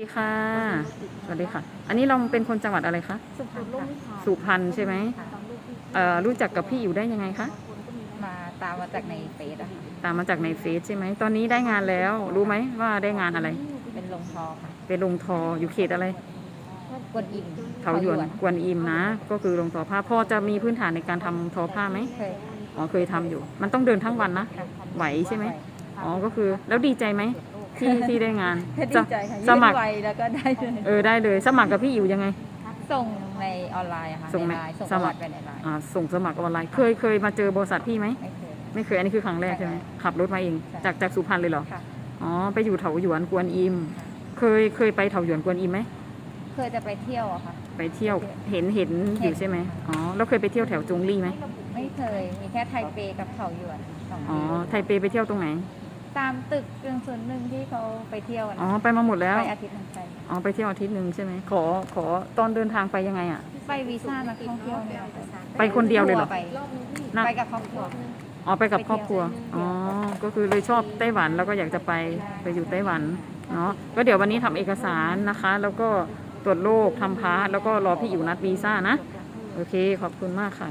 สวัสดีค่ะ สวัสดีค่ะ อันนี้เราเป็นคนจังหวัดอะไรคะ สุพรรณค่ะสุพรรณใช่ไหมเอ่อรู้จักกับพี่อยู่ได้ยังไงคะ มาตามมาจากในเฟซอะค่ะตามมาจากในเฟซใช่ไหม ตอนนี้ได้งานแล้ว รู้ไหมว่าได้งานอะไร เป็นลงทอค่ะเป็นลงทออยู่เขตอะไร กวนอิมเถาหยวนกวนอิมนะ ก็คือลงทอผ้า พ่อจะมีพื้นฐานในการทำทอผ้าไหมเคยอ๋อเคยทำอยู่ มันต้องเดินทั้งวันนะค่ะไหวใช่ไหม อ๋อ ก็คือ แล้วดีใจไหม ที่ที่ได้งานดีใจค่ะสมัครยื่นไวแล้วก็ได้เลยเออได้เลย สมัครกับพี่อยู่ยังไง ส่งในออนไลน์อะค่ะส่งในในไลน์ส่งสประมัวัครติไปในไลน์อ่าส่งสมัครออนไลน์เคยเคยมาเจอบริษัทพี่ไหมไม่เคยไม่เคยอันนี้คือครั้งแรกใช่ไหมใช่ขับรถมาเองใช่จากจากสุพรรณเลยเหรอค่ะอ๋อไปอยู่เถาหยวนกวนอิม เคยเคยไปเถาหยวนกวนอิมไหมเคยจะไปเที่ยวอะค่ะ ไปเที่ยวเห็นเห็นอเห็ยู่นใช่ไหมอ๋อแล้วเคยไปเที่ยวแถวจงลี่ไหมไม่เคยมีแค่ไทเปกับเถาหยวนสองอ๋อที่ไทเปไปเที่ยวตรงไหน ตามตึกเรืองส่วนหนึ่งที่เขาไปเที่ยวอะอ๋อนะไปมาหมดแล้วไปอาทิตย์หนึงไปอ๋อไปเที่ยวอาทิตย์หนึ่งใช่ไหมขอขอตอนเดินทางไปยังไงอะ ไปวีซ่านักท่องเที่ยวเนี่ยไปคนเดียวเลยเหรอ ไปน่าไปกับครอบครัว อ๋อไปกับครอบครัวอ๋อก็คือเลยชอบไต้หวันแล้วก็อยากจะไปไปอยู่ไต้หวันเนาะก็เดี๋ยววันนี้ทำเอกสารนะคะ แล้วก็ตรวจโรคทำพาสแล้วก็รอพี่อยู่นัดวีซ่านะ โอเคขอบคุณมากค่ะ